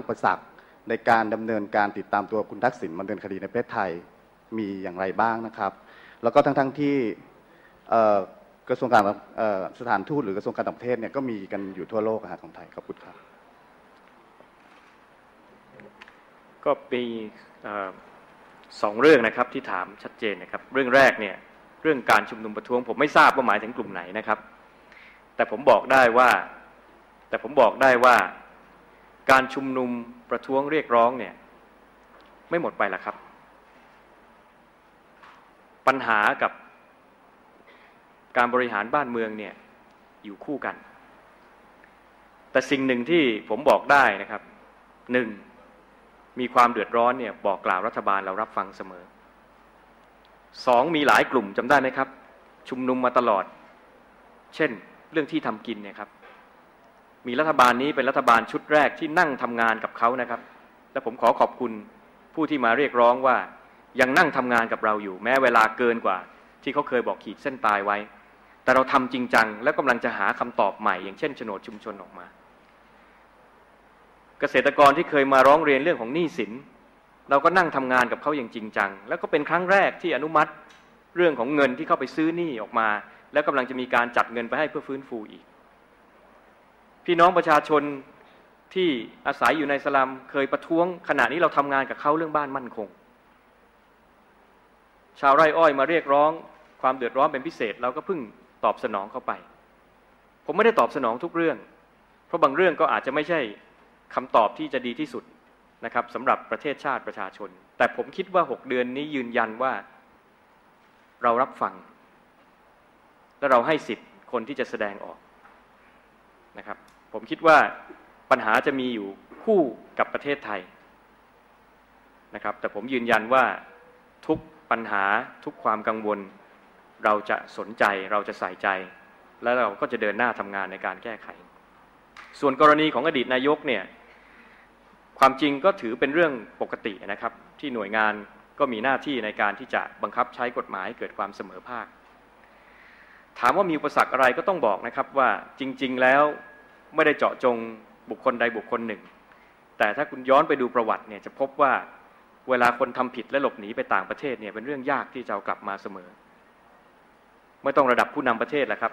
อุปสรรคในการดำเนินการติดตามตัวคุณทักษิณมาดำเนินคดีในประเทศไทยมีอย่างไรบ้างนะครับ แล้วก็ทั้งๆทที่กระทรวงการสถานทูตหรือกระทรวงการต่างประเทศเนี่ยก็มีกันอยู่ทั่วโลกของไทยขอบคุณครับ ก็มีสองเรื่องนะครับที่ถามชัดเจนนะครับ เรื่องแรกเนี่ยเรื่องการชุมนุมประท้วง ผมไม่ทราบว่าหมายถึงกลุ่มไหนนะครับ แต่ผมบอกได้ว่า แต่ผมบอกได้ว่า การชุมนุมประท้วงเรียกร้องเนี่ยไม่หมดไปละครับ ปัญหากับการบริหารบ้านเมืองเนี่ยอยู่คู่กัน แต่สิ่งหนึ่งที่ผมบอกได้นะครับหนึ่งมีความเดือดร้อนเนี่ยบอกกล่าวรัฐบาลเรารับฟังเสมอสองมีหลายกลุ่มจำได้ไหมครับ ชุมนุมมาตลอด เช่น เรื่องที่ทำกินเนี่ยครับ มีรัฐบาลนี้เป็นรัฐบาลชุดแรกที่นั่งทำงานกับเขานะครับ และผมขอขอบคุณผู้ที่มาเรียกร้องว่ายังนั่งทำงานกับเราอยู่ แม้เวลาเกินกว่า ที่เขาเคยบอกขีดเส้นตายไว้ แต่เราทำจริงจัง และกำลังจะหาคำตอบใหม่ อย่างเช่นโฉนดชุมชนออกมา เกษตรกรที่เคยมาร้องเรียนเรื่องของหนี้สิน เราก็นั่งทำงานกับเขาอย่างจริงจัง แล้วก็เป็นครั้งแรกที่อนุมัติเรื่องของเงินที่เข้าไปซื้อหนี้ออกมา แล้วกำลังจะมีการจัดเงินไปให้เพื่อฟื้นฟูอีก พี่น้องประชาชนที่อาศัยอยู่ในสลัมเคยประท้วง ขณะนี้เราทำงานกับเขาเรื่องบ้านมั่นคง ชาวไร่อ้อยมาเรียกร้องความเดือดร้อนเป็นพิเศษเราก็เพิ่งตอบสนองเข้าไป ผมไม่ได้ตอบสนองทุกเรื่อง เพราะบางเรื่องก็อาจจะไม่ใช่คำตอบที่จะดีที่สุดนะครับสำหรับประเทศชาติประชาชน แต่ผมคิดว่าหกเดือนนี้ยืนยันว่าเรารับฟัง และเราให้สิทธิ์คนที่จะแสดงออก นะครับ ผมคิดว่าปัญหาจะมีอยู่คู่กับประเทศไทยนะครับ แต่ผมยืนยันว่าทุกปัญหาทุกความกังวล เราจะสนใจเราจะใส่ใจ และเราก็จะเดินหน้าทำงานในการแก้ไข ส่วนกรณีของอดีตนายกเนี่ยความจริงก็ถือเป็นเรื่องปกตินะครับ ที่หน่วยงานก็มีหน้าที่ในการที่จะบังคับใช้กฎหมายเกิดความเสมอภาค ถามว่ามีอุปสรรคอะไรก็ต้องบอกนะครับว่าจริง ๆ แล้ว ไม่ได้เจาะจงบุคคลใดบุคคลหนึ่ง แต่ถ้าคุณย้อนไปดูประวัติเนี่ยจะพบว่าเวลาคนทำผิดและหลบหนีไปต่างประเทศเนี่ยเป็นเรื่องยากที่จะเอากลับมาเสมอ ไม่ต้องระดับผู้นำประเทศแล้วครับ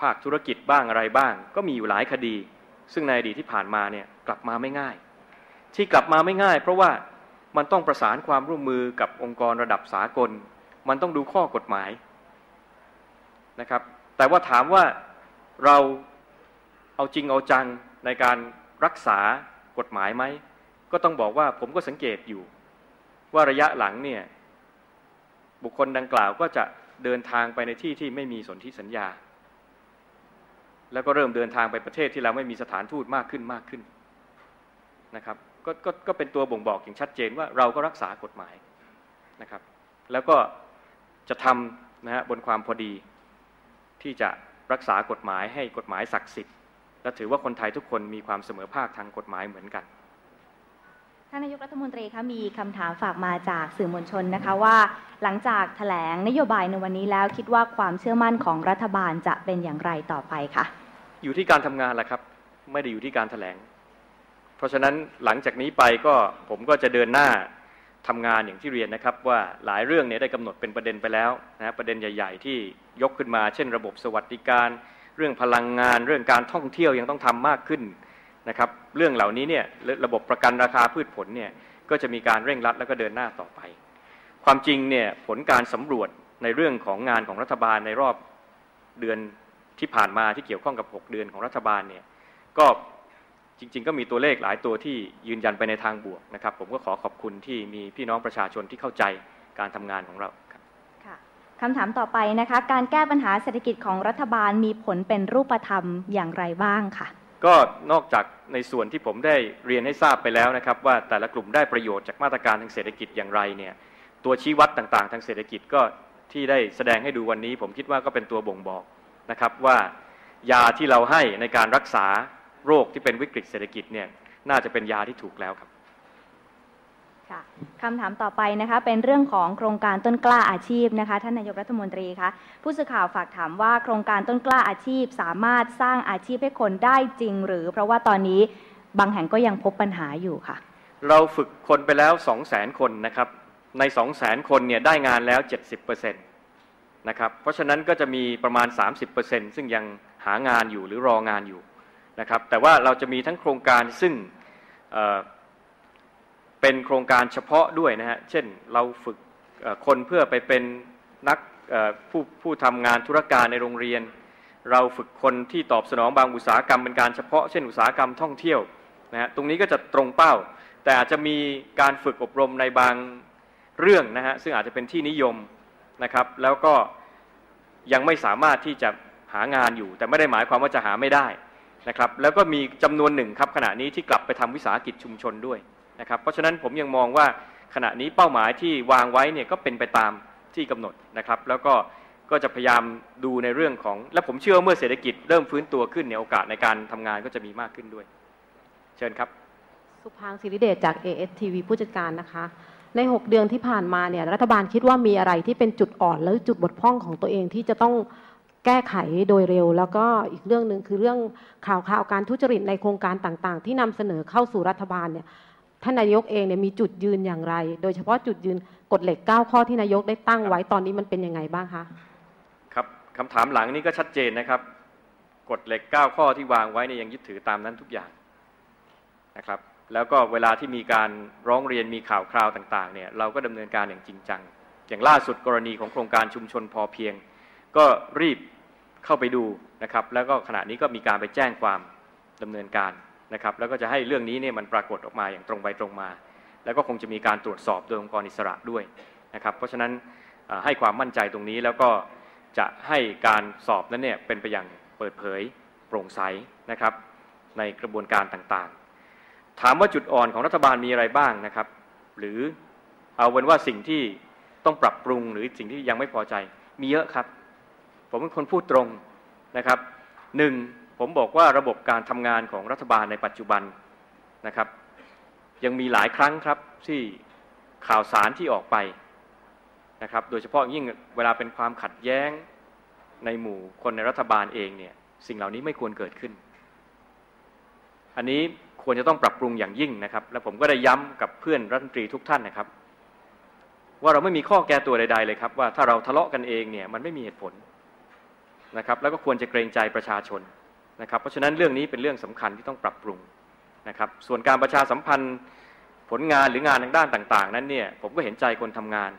ภาคธุรกิจบ้างอะไรบ้าง ก็มีอยู่หลายคดี ซึ่งในอดีตที่ผ่านมาเนี่ยกลับมาไม่ง่าย ที่กลับมาไม่ง่าย เพราะว่ามันต้องประสานความร่วมมือกับองค์กรระดับสากล มันต้องดูข้อกฎหมายนะครับ แต่ว่าถามว่า เราเอาจริงเอาจังในการรักษากฎหมายไหม ก็ต้องบอกว่าผมก็สังเกตอยู่ ว่าระยะหลังเนี่ยบุคคลดังกล่าวก็จะเดินทางไปในที่ที่ไม่มีสนธิสัญญา แล้วก็เริ่มเดินทางไปประเทศที่เราไม่มีสถานทูตมากขึ้นมากขึ้นนะครับกก็ก็เป็นตัวบ่งบอกอย่างชัดเจนว่าเราก็รักษากฎหมายนะครับ แล้วก็จะทำนะฮะบนความพอดีที่จะ รักษากฎหมายให้กฎหมายศักดิ์สิทธิ์ และถือว่าคนไทยทุกคนมีความเสมอภาคทางกฎหมายเหมือนกันท่านนายกรัฐมนตรีคะมีคำถามฝากมาจากสื่อมวลชนนะคะว่า หลังจากแถลงนโยบายในวันนี้แล้วคิดว่าความเชื่อมั่นของรัฐบาลจะเป็นอย่างไรต่อไปคะอยู่ที่การทำงานแหละครับ ไม่ได้อยู่ที่การแถลง เพราะฉะนั้นหลังจากนี้ไปก็ผมก็จะเดินหน้า ทำงานอย่างที่เรียนนะครับว่าหลายเรื่องเนี่ยได้กำหนดเป็นประเด็นไปแล้วนะประเด็นใหญ่ ๆ ที่ยกขึ้นมา เช่น ระบบสวัสดิการ เรื่องพลังงาน เรื่องการท่องเที่ยวยังต้องทำมากขึ้นนะครับเรื่องเหล่านี้เนี่ยระบบประกันราคาพืชผลเนี่ยก็จะมีการเร่งรัดแล้วก็เดินหน้าต่อไป ความจริงเนี่ยผลการสำรวจในเรื่องของงานของรัฐบาลในรอบเดือนที่ผ่านมาที่เกี่ยวข้องกับ 6 เดือนของรัฐบาลเนี่ยก็ จริง ๆ ก็มีตัวเลขหลายตัวที่ยืนยันไปในทางบวกนะครับ ผมก็ขอขอบคุณที่มีพี่น้องประชาชนที่เข้าใจการทำงานของเราครับค่ะคำถามต่อไปนะคะ การแก้ปัญหาเศรษฐกิจของรัฐบาลมีผลเป็นรูปธรรมอย่างไรบ้างค่ะ ก็นอกจากในส่วนที่ผมได้เรียนให้ทราบไปแล้วนะครับ ว่าแต่ละกลุ่มได้ประโยชน์จากมาตรการทางเศรษฐกิจอย่างไรเนี่ยตัวชี้วัดต่างๆ ทางเศรษฐกิจก็ที่ได้แสดงให้ดูวันนี้ ผมคิดว่าก็เป็นตัวบ่งบอกนะครับว่ายาที่เราให้ในการรักษา โรคที่เป็นวิกฤตเศรษฐกิจเนี่ยน่าจะเป็นยาที่ถูกแล้วครับค่ะคำถามต่อไปนะคะเป็นเรื่องของโครงการต้นกล้าอาชีพนะคะท่านนายกรัฐมนตรีคะผู้สื่อข่าวฝากถามว่าโครงการต้นกล้าอาชีพ สามารถสร้างอาชีพให้คนได้จริง หรือเพราะว่าตอนนี้บางแห่งก็ยังพบปัญหาอยู่ค่ะ เราฝึกคนไปแล้ว 2 0 0แสนคนนะครับใน 2 0 0แสนคนเนี่ยได้งานแล้ว 70%นะครับเพราะฉะนั้นก็จะมีประมาณ 30%ซึ่งยังหางานอยู่หรือรองานอยู่ นะครับแต่ว่าเราจะมีทั้งโครงการซึ่งเเป็นโครงการเฉพาะด้วยนะฮะเช่นเราฝึกคนเพื่อไปเป็นนักผู้ผู้ทำงานธุรการในโรงเรียน เราฝึกคนที่ตอบสนองบางอุตสาหกรรมเป็นการเฉพาะเช่นอุตสาหกรรมท่องเที่ยวนะฮะตรงนี้ก็จะตรงเป้า แต่อาจจะมีการฝึกอบรมในบางเรื่องนะฮะซึ่งอาจจะเป็นที่นิยมนะครับแล้วก็ยังไม่สามารถที่จะหางานอยู่ แต่ไม่ได้หมายความว่าจะหาไม่ได้ นะครับแล้วก็มีจำนวนหนึ่งครับขณะนี้ที่กลับไปทำวิสาหกิจชุมชนด้วยนะครับเพราะฉะนั้นผมยังมองว่าขณะนี้เป้าหมายที่วางไว้เนี่ยก็เป็นไปตามที่กำหนดนะครับแล้วก็ก็จะพยายามดูในเรื่องของ และผมเชื่อเมื่อเศรษฐกิจเริ่มฟื้นตัวขึ้นเนี่ยโอกาสในการทำงานก็จะมีมากขึ้นด้วย เชิญครับ สุพางศิริเดชจาก ASTV ผู้จัดการนะคะ ใน 6 เดือนที่ผ่านมาเนี่ยรัฐบาลคิดว่ามีอะไรที่เป็นจุดอ่อน และจุดบกพร่องของตัวเองที่จะต้อง แก้ไขโดยเร็ว แล้วก็อีกเรื่องหนึ่งคือเรื่องข่าวข่าวการทุจริตในโครงการต่างๆ ที่นำเสนอเข้าสู่รัฐบาลเนี่ยท่านนายกเองเนี่ยมีจุดยืนอย่างไร โดยเฉพาะจุดยืนกฎเหล็ก 9 ข้อที่นายกได้ตั้งไว้ตอนนี้มันเป็นยังไงบ้างคะครับคำถามหลังนี้ก็ชัดเจนนะครับกฎเหล็ก 9 ข้อที่วางไว้เนี่ยยังยึดถือตามนั้นทุกอย่างนะครับแล้วก็เวลาที่มีการร้องเรียนมีข่าวคราวต่างๆเนี่ยเราก็ดำเนินการอย่างจริงจัง อย่างล่าสุดกรณีของโครงการชุมชนพอเพียง ก็รีบ เข้าไปดูนะครับ แล้วก็ขณะนี้ก็มีการไปแจ้งความดำเนินการนะครับ แล้วก็จะให้เรื่องนี้เนี่ยมันปรากฏออกมาอย่างตรงไปตรงมา แล้วก็คงจะมีการตรวจสอบโดยองค์กรอิสระด้วยนะครับ เพราะฉะนั้นให้ความมั่นใจตรงนี้แล้วก็จะให้การสอบนั้นเนี่ยเป็นไปอย่างเปิดเผยโปร่งใสนะครับ ในกระบวนการต่างๆ ถามว่าจุดอ่อนของรัฐบาลมีอะไรบ้างนะครับ หรือเอาเป็นว่าสิ่งที่ต้องปรับปรุงหรือสิ่งที่ยังไม่พอใจมีเยอะครับ ผมเป็นคนพูดตรงนะครับหนึ่งผมบอกว่าระบบการทำงานของรัฐบาลในปัจจุบันนะครับ ยังมีหลายครั้งครับที่ข่าวสารที่ออกไปนะครับ โดยเฉพาะยิ่งเวลาเป็นความขัดแย้งในหมู่คนในรัฐบาลเองเนี่ยสิ่งเหล่านี้ไม่ควรเกิดขึ้น อันนี้ควรจะต้องปรับปรุงอย่างยิ่งนะครับ และผมก็ได้ย้ำกับเพื่อนรัฐมนตรีทุกท่านนะครับ ว่าเราไม่มีข้อแก้ตัวใด ๆ เลยครับ ว่าถ้าเราทะเลาะกันเองเนี่ยมันไม่มีเหตุผล นะครับแล้วก็ควรจะเกรงใจประชาชนนะครับ เพราะฉะนั้นเรื่องนี้เป็นเรื่องสำคัญที่ต้องปรับปรุงนะครับ ส่วนการประชาสัมพันธ์ผลงานหรืองานทางด้านต่างๆ นั้นเนี่ยผมก็เห็นใจคนทำงาน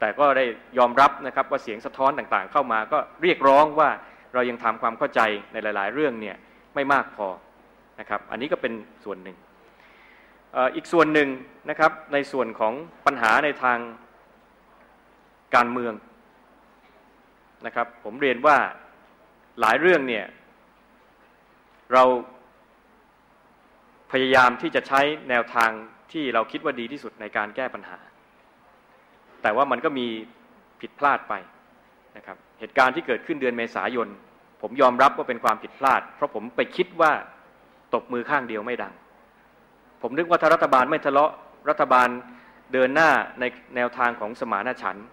แต่ก็ได้ยอมรับนะครับว่าเสียงสะท้อนต่างๆ เข้ามาก็เรียกร้องว่าเรายังทำความเข้าใจในหลาย ๆ เรื่องเนี่ยไม่มากพอนะครับ อันนี้ก็เป็นส่วนหนึ่งอีกส่วนหนึ่งนะครับในส่วนของปัญหาในทางการเมืองนะครับ ผมเรียนว่า หลายเรื่องเนี่ย เราพยายามที่จะใช้แนวทางที่เราคิดว่าดีที่สุดในการแก้ปัญหา แต่ว่ามันก็มีผิดพลาดไปนะครับ เหตุการณ์ที่เกิดขึ้นเดือนเมษายน ผมยอมรับว่าเป็นความผิดพลาด เพราะผมไปคิดว่าตบมือข้างเดียวไม่ดัง ผมนึกว่าถ้ารัฐบาลไม่ทะเลาะรัฐบาลเดินหน้าในแนวทางของสมานฉันท์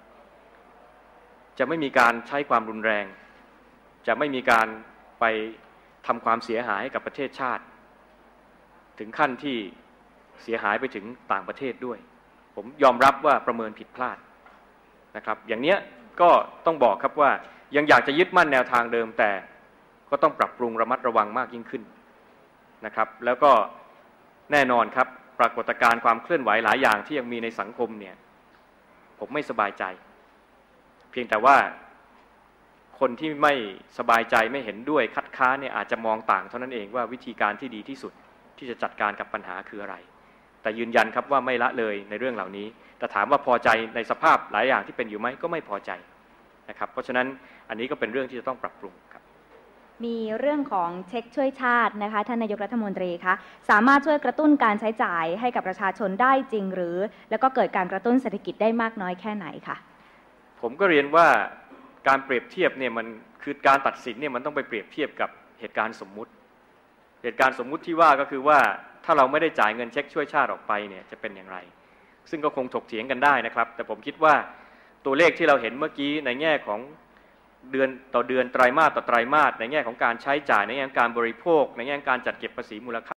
จะไม่มีการใช้ความรุนแรง จะไม่มีการไปทำความเสียหายให้กับประเทศชาติ ถึงขั้นที่เสียหายไปถึงต่างประเทศด้วย ผมยอมรับว่าประเมินผิดพลาดนะครับ อย่างเนี้ยก็ต้องบอกครับว่ายังอยากจะยึดมั่นแนวทางเดิมแต่ก็ต้องปรับปรุงระมัดระวังมากยิ่งขึ้นนะครับ แล้วก็แน่นอนครับปรากฏการณ์ความเคลื่อนไหวหลายอย่างที่ยังมีในสังคมเนี่ยผมไม่สบายใจ เพียงแต่ว่า คนที่ไม่สบายใจไม่เห็นด้วยคัดค้านเนี่ยอาจจะมองต่างเท่านั้นเองว่าวิธีการที่ดีที่สุดที่จะจัดการกับปัญหาคืออะไร แต่ยืนยันครับว่าไม่ละเลยในเรื่องเหล่านี้ แต่ถามว่าพอใจในสภาพหลายอย่างที่เป็นอยู่ไหมก็ไม่พอใจนะครับ เพราะฉะนั้นอันนี้ก็เป็นเรื่องที่จะต้องปรับปรุงครับ มีเรื่องของเช็คช่วยชาตินะคะท่านนายกรัฐมนตรีคะสามารถช่วยกระตุ้นการใช้จ่ายให้กับประชาชนได้จริงหรือ แล้วก็เกิดการกระตุ้นเศรษฐกิจได้มากน้อยแค่ไหนคะผมก็เรียนว่า การเปรียบเทียบเนี่ยมันคือการตัดสินเนี่ยมันต้องไปเปรียบเทียบกับเหตุการณ์สมมุติ เหตุการณ์สมมุติที่ว่าก็คือว่าถ้าเราไม่ได้จ่ายเงินเช็คช่วยชาติออกไปเนี่ยจะเป็นอย่างไร ซึ่งก็คงถกเถียงกันได้นะครับ แต่ผมคิดว่าตัวเลขที่เราเห็นเมื่อกี้ในแง่ของเดือนต่อเดือนไตรมาสต่อไตรมาสในแง่ของการใช้จ่ายในแง่ของการบริโภค ในแง่ของการจัดเก็บภาษีมูลค่า